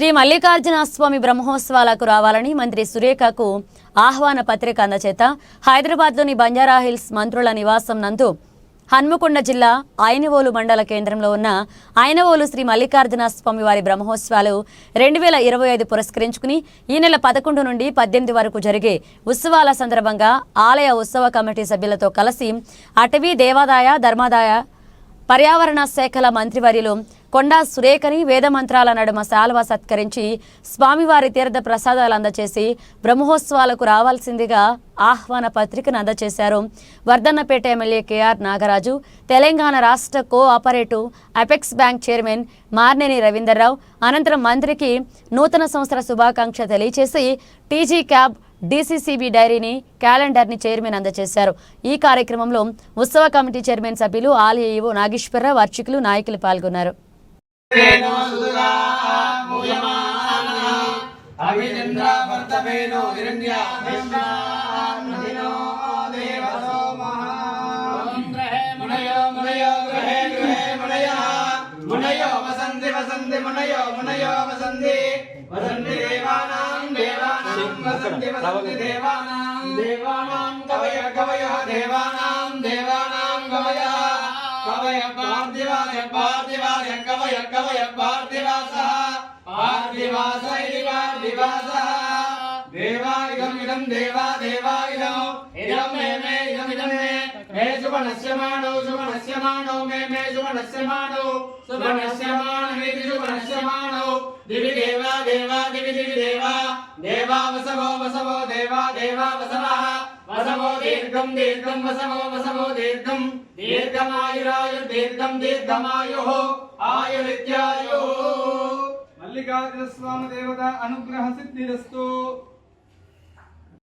శ్రీ మల్లికార్జున స్వామి బ్రహ్మోత్సవాలకు రావాలని మంత్రి సురేఖకు ఆహ్వాన పత్రిక అందచేత హైదరాబాద్లోని బంజారా హిల్స్ మంత్రుల నివాసం నందు హన్మకొండ జిల్లా ఆయనవోలు మండల కేంద్రంలో ఉన్న ఆయనవోలు శ్రీ మల్లికార్జున స్వామి వారి బ్రహ్మోత్సవాలు రెండు వేల ఇరవై ఐదు పురస్కరించుకుని ఈ నెల పదకొండు నుండి పద్దెనిమిది వరకు జరిగే ఉత్సవాల సందర్భంగా ఆలయ ఉత్సవ కమిటీ సభ్యులతో కలిసి అటవీ దేవాదాయ ధర్మాదాయ పర్యావరణ శాఖల మంత్రివర్యులు కొండా సురేఖని వేదమంత్రాల నడుమ శాల్వ సత్కరించి స్వామివారి తీర్థ ప్రసాదాలు అందచేసి బ్రహ్మోత్సవాలకు రావాల్సిందిగా ఆహ్వాన పత్రికను అందజేశారు వర్ధన్నపేట ఎమ్మెల్యే కేఆర్ నాగరాజు తెలంగాణ రాష్ట్ర cooperative apex bank chairman Marneni Ravinder Rao అనంతరం మంత్రికి నూతన సంవత్సర శుభాకాంక్ష తెలియచేసి టీజీ క్యాబ్ డీసీసీబీ డైరీని క్యాలెండర్ని చైర్మన్ అందజేశారు ఈ కార్యక్రమంలో ఉత్సవ కమిటీ చైర్మన్ సభ్యులు ఆలయ ఈవో నాగేశ్వరరావు అర్చకులు నాయకులు పాల్గొన్నారు. అవిచంద్ర వర్తవేనో హిరణ్య విశ్వాన్నదినో దేవతో మునయో మునయో గృహే గృహే దేవానాం దేవానాం వసంతి వసంతి దేవానాం దేవానాం కవయ కవయ దేవానాం పార్థివాయ పార్థివాయ కవయ పార్థివాస. పార్థివాస ఇది పార్థివాస. దేవాయుధం ఇదం దేవా దేవాయుధం. ఇదం మే మే ఇదం ఇదం మే. మే శుభనస్య మానో శుభనస్య మానో మే మే దివి దేవా దేవా దివి దివి దేవా దేవా వసవో వసవో దేవా దేవా వసవః వసవో దీర్ఘం దీర్ఘం వసవో వసవో దీర్ఘం దీర్ఘమాయురాయు దీర్ఘం దీర్ఘమాయు ఆయురిత్యాయు